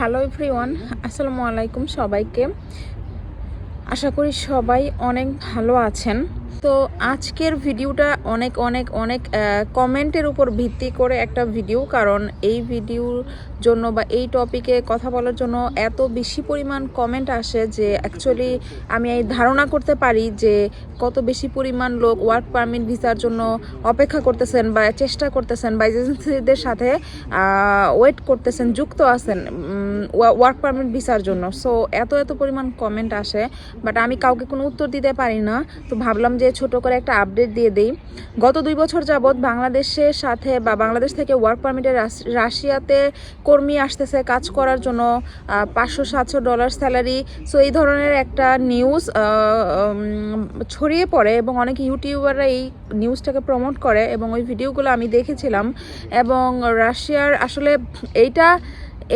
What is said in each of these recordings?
Hello everyone আসসালামু আলাইকুম সবাইকে। আশা করি সবাই অনেক ভালো আছেন। তো আজকের ভিডিওটা অনেক অনেক অনেক কমেন্টের উপর ভিত্তি করে একটা ভিডিও, কারণ এই ভিডিওর জন্য বা এই টপিকে কথা বলার জন্য এত বেশি পরিমাণ কমেন্ট আসে যে অ্যাকচুয়ালি আমি এই ধারণা করতে পারি যে কত বেশি পরিমাণ লোক ওয়ার্ক পারমিট ভিসার জন্য অপেক্ষা করতেছেন বা চেষ্টা করতেছেন বা এজেন্সিদের সাথে ওয়েট করতেছেন, যুক্ত আছেন ওয়ার্ক পারমিট ভিসার জন্য। সো এত এত পরিমাণ কমেন্ট আসে বাট আমি কাউকে কোনো উত্তর দিতে পারি না। তো ভাবলাম যে ছোট করে একটা আপডেট দিয়ে দিই। গত দুই বছর যাবৎ বাংলাদেশের সাথে বা বাংলাদেশ থেকে ওয়ার্ক পারমিটে রাশিয়াতে কর্মী আসতেছে, কাজ করার জন্য পাঁচশো সাতশো ডলার স্যালারি সো এই ধরনের একটা নিউজ ছড়িয়ে পড়ে এবং অনেক ইউটিউবাররা এই নিউজটাকে প্রমোট করে এবং ওই ভিডিওগুলো আমি দেখেছিলাম। এবং রাশিয়ার আসলে এইটা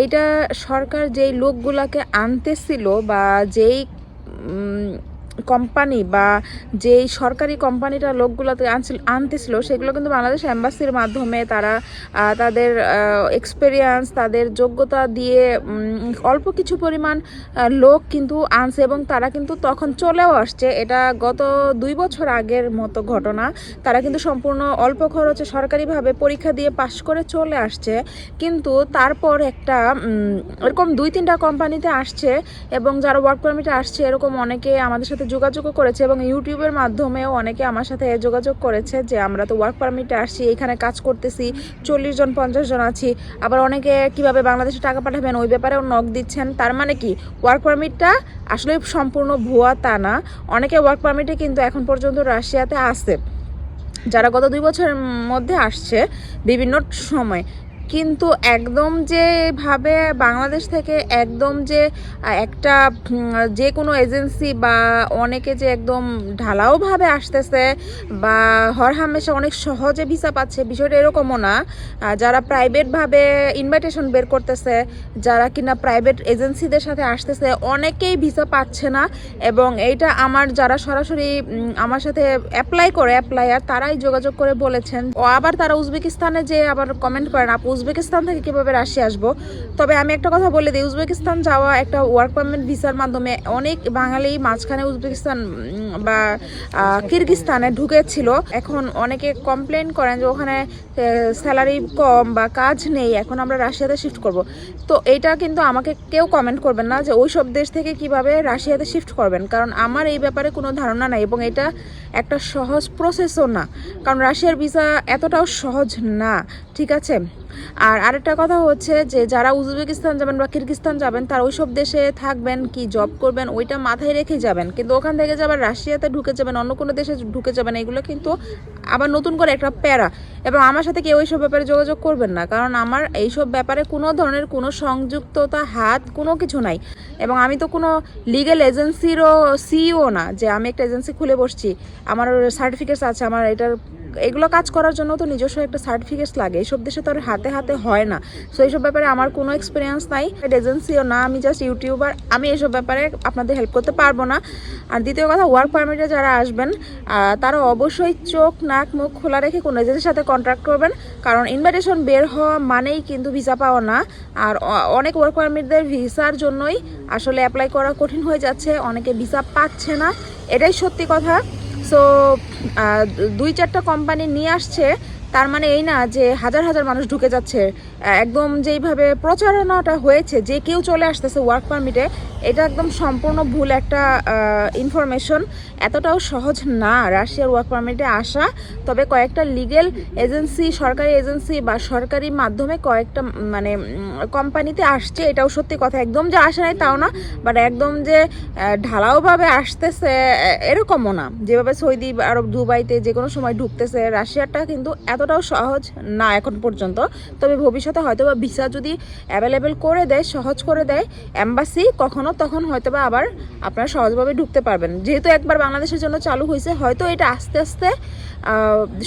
এইটা সরকার যেই লোকগুলাকে আনতেছিল বা যেই কোম্পানি বা যেই সরকারি কোম্পানিটা লোকগুলোতে আনছিল, আনতেছিল, সেগুলো কিন্তু বাংলাদেশ অ্যাম্বাসির মাধ্যমে তারা তাদের এক্সপেরিয়েন্স তাদের যোগ্যতা দিয়ে অল্প কিছু পরিমাণ লোক কিন্তু আনছে এবং তারা কিন্তু তখন চলেও আসছে। এটা গত দুই বছর আগের মতো ঘটনা। তারা কিন্তু সম্পূর্ণ অল্প খরচে সরকারিভাবে পরীক্ষা দিয়ে পাশ করে চলে আসছে। কিন্তু তারপর একটা এরকম দুই তিনটা কোম্পানিতে আসছে এবং যারা ওয়ার্ক পারমিটে আসছে, এরকম অনেকে আমাদের সাথে সাথে যোগাযোগও করেছে এবং ইউটিউবের মাধ্যমেও অনেকে আমার সাথে যোগাযোগ করেছে যে আমরা তো ওয়ার্ক পারমিটে আসছি, এখানে কাজ করতেছি, চল্লিশ জন, পঞ্চাশ জন আছি। আবার অনেকে কীভাবে বাংলাদেশে টাকা পাঠাবেন ওই ব্যাপারেও নক দিচ্ছেন। তার মানে কি? ওয়ার্ক পারমিটটা আসলে সম্পূর্ণ ভুয়া তা না। অনেকে ওয়ার্ক পারমিটে কিন্তু এখন পর্যন্ত রাশিয়াতে আসে যারা গত দুই বছরের মধ্যে আসছে বিভিন্ন সময়। কিন্তু একদম যেভাবে বাংলাদেশ থেকে একদম যে একটা যে কোনো এজেন্সি বা অনেকে যে একদম ঢালাওভাবে আসতেছে বা হর হামেশা অনেক সহজে ভিসা পাচ্ছে, বিষয়টা এরকমও না। যারা প্রাইভেটভাবে ইনভাইটেশন বের করতেছে, যারা কিনা প্রাইভেট এজেন্সিদের সাথে আসতেছে, অনেকেই ভিসা পাচ্ছে না এবং এইটা আমার যারা সরাসরি আমার সাথে অ্যাপ্লাই করে অ্যাপ্লায়ার তারাই যোগাযোগ করে বলেছেন। ও আবার তারা উজবেকিস্তানে যে আবার কমেন্ট করেন, আপু উজবেকিস্তান থেকে কীভাবে রাশিয়া আসব? তবে আমি একটা কথা বলে দিই, উজবেকিস্তান যাওয়া একটা ওয়ার্ক পারমিট ভিসার মাধ্যমে অনেক বাঙালি মাঝখানে উজবেকিস্তান বা কিরগিস্তানে ঢুকেছিল। এখন অনেকে কমপ্লেন করেন যে ওখানে স্যালারি কম বা কাজ নেই, এখন আমরা রাশিয়াতে শিফট করব। তো এটা কিন্তু আমাকে কেউ কমেন্ট করবেন না যে ওই সব দেশ থেকে কীভাবে রাশিয়াতে শিফট করবেন, কারণ আমার এই ব্যাপারে কোনো ধারণা নাই এবং এটা একটা সহজ প্রসেসও না। কারণ রাশিয়ার ভিসা এতটাও সহজ না, ঠিক আছে? আর আরেকটা কথা হচ্ছে যে যারা উজবেকিস্তান যাবেন বা কিরগিস্তান যাবেন, তারা ওইসব দেশে থাকবেন, কি জব করবেন, ওইটা মাথায় রেখে যাবেন। কিন্তু ওখান থেকে যাবার রাশিয়াতে ঢুকে যাবেন, অন্য কোনো দেশে ঢুকে যাবেন, এগুলো কিন্তু আবার নতুন করে একটা প্যারা। এবং আমার সাথে কেউ এইসব ব্যাপারে যোগাযোগ করবেন না, কারণ আমার এইসব ব্যাপারে কোনো ধরনের কোনো সংযুক্ততা, হাত, কোনো কিছু নাই। এবং আমি তো কোনো লিগেল এজেন্সিরও সিইও না, যে আমি একটা এজেন্সি খুলে বসছি। আমার সার্টিফিকেটস আছে, আমার এটার এগুলো কাজ করার জন্য তো নিজস্ব একটা সার্টিফিকেটস লাগে। এইসব দেশে তো আর হাতে হাতে হয় না। সো এইসব ব্যাপারে আমার কোনো এক্সপিরিয়েন্স নাই। এজেন্সিও না, আমি জাস্ট ইউটিউবার আমি এইসব ব্যাপারে আপনাদের হেল্প করতে পারব না। আর দ্বিতীয় কথা ওয়ার্ক পারমিটে যারা আসবেন তারা অবশ্যই চোখ, নাক, মুখ খোলা রেখে কোনো এজেন্সির সাথে কন্ট্রাক্ট করবেন। কারণ ইনভাইটেশন বের হওয়া মানেই কিন্তু ভিসা পাওয়া না। আর অনেক ওয়ার্ক পারমিটদের ভিসার জন্যই আসলে অ্যাপ্লাই করা কঠিন হয়ে যাচ্ছে। অনেকে ভিসা পাচ্ছে না। এটাই সত্যি কথা। সো দুই চারটা কোম্পানি নিয়ে আসছে। তার মানে এই না যে হাজার হাজার মানুষ ঢুকে যাচ্ছে। একদম যেইভাবে প্রচারণাটা হয়েছে, যে কেউ চলে আসতেছে ওয়ার্ক পারমিটে এটা একদম সম্পূর্ণ ভুল একটা ইনফরমেশন এতটাও সহজ না রাশিয়ার ওয়ার্ক পারমিটে আসা। তবে কয়েকটা লিগেল এজেন্সি সরকারি এজেন্সি বা সরকারি মাধ্যমে কয়েকটা মানে কোম্পানিতে আসছে। এটাও সত্যি কথা। একদম যে আসে নাই তাও না। বাট একদম যে ঢালাওভাবে আসতেছে এরকমও না। যেভাবে সৌদি আরব, দুবাইতে যে কোনো সময় ঢুকতেছে, রাশিয়াটা কিন্তু এতটাও সহজ না এখন পর্যন্ত। তবে ভবিষ্যতে হয়তো বা ভিসা যদি অ্যাভেলেবেল করে দেয়, সহজ করে দেয় অ্যাম্বাসি কখনো তখন হয়তো বা আবার আপনারা সহজভাবে ঢুকতে পারবেন। যেহেতু একবার বাংলাদেশের জন্য চালু হয়েছে, হয়তো এটা আস্তে আস্তে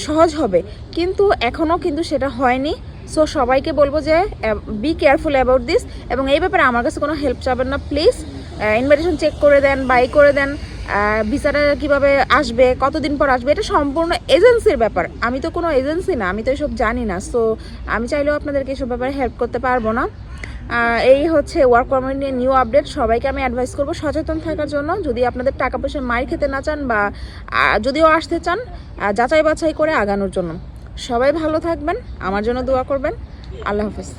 সহজ হবে। কিন্তু এখনও কিন্তু সেটা হয়নি। সো সবাইকে বলব যে বি কেয়ারফুল অ্যাবাউট দিস এবং এই ব্যাপারে আমার কাছে কোনো হেল্প চাবেন না প্লিজ ইনভাইটেশন চেক করে দেন বাই করে দেন। ভিসাটা কীভাবে আসবে, কতদিন পর আসবে, এটা সম্পূর্ণ এজেন্সির ব্যাপার। আমি তো কোনো এজেন্সি না, আমি তো এসব জানি না। সো আমি চাইলেও আপনাদেরকে এসব ব্যাপারে হেল্প করতে পারব না। এই হচ্ছে ওয়ার্ক পারমিট নিয়ে নিউ আপডেট সবাইকে আমি অ্যাডভাইস করব, সচেতন থাকার জন্য। যদি আপনাদের টাকা পয়সা মার খেতে না চান বা যদিও আসতে চান যাচাই বাছাই করে আগানোর জন্য। সবাই ভালো থাকবেন, আমার জন্য দোয়া করবেন। আল্লাহ হাফিজ।